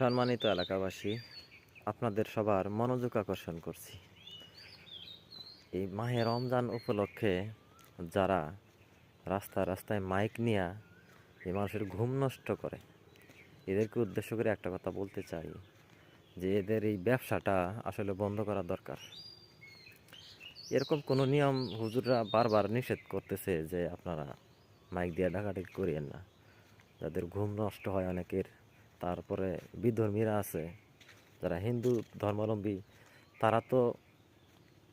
সম্মানিত এলাকাবাসী, আপনাদের সবার মনোযোগ আকর্ষণ করছি। এই মাহে রমজান উপলক্ষে যারা রাস্তায় রাস্তায় মাইক নিয়ে এই মানুষের ঘুম নষ্ট করে, এদেরকে উদ্দেশ্য করে একটা কথা বলতে চাই যে এদের এই ব্যবসাটা আসলে বন্ধ করা দরকার। এরকম কোনো নিয়ম হুজুররা বারবার নিষেধ করতেছে যে আপনারা মাইক দিয়ে ডাকাডাকি করিয়েন না। যাদের ঘুম নষ্ট হয় অনেকের তারপরে বিধর্মীরা আছে, যারা হিন্দু ধর্মাবলম্বী, তারা তো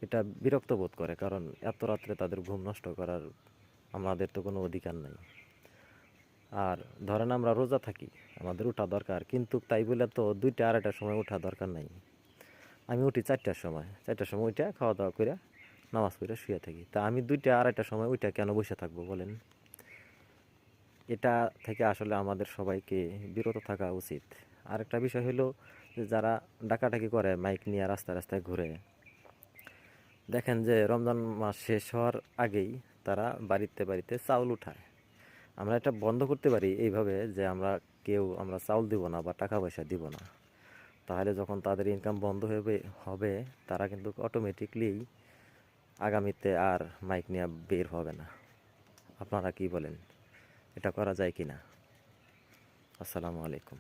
এটা বিরক্ত বোধ করে, কারণ এত রাত্রে তাদের ঘুম নষ্ট করার আমাদের তো কোনো অধিকার নাই। আর ধরেন আমরা রোজা থাকি, আমাদের ওঠা দরকার, কিন্তু তাই বলে তো দুইটা আড়াইটার সময় ওঠা দরকার নাই। আমি উঠি চারটার সময় চারটার সময় উঠে খাওয়া দাওয়া করে নামাজ পড়ে শুয়ে থাকি। তা আমি দুইটা আড়াইটার সময় ওইটা কেন বসে থাকব বলেন? এটা থেকে আসলে আমাদের সবাইকে বিরত থাকা উচিত। আরেকটা বিষয় হলো যে যারা ডাকাডাকি করে মাইক নিয়ে রাস্তায় রাস্তায় ঘুরে, দেখেন যে রমজান মাস শেষ হওয়ার আগেই তারা বাড়িতে বাড়িতে চাউল উঠায়। আমরা এটা বন্ধ করতে পারি এইভাবে যে আমরা কেউ আমরা চাউল দিব না বা টাকা পয়সা দিব না। তাহলে যখন তাদের ইনকাম বন্ধ হবে হবে, তারা কিন্তু অটোমেটিকলি আগামীতে আর মাইক নিয়ে বের হবে না। আপনারা কি বলেন? এটা করা যায় কি না আসসালামু আলাইকুম।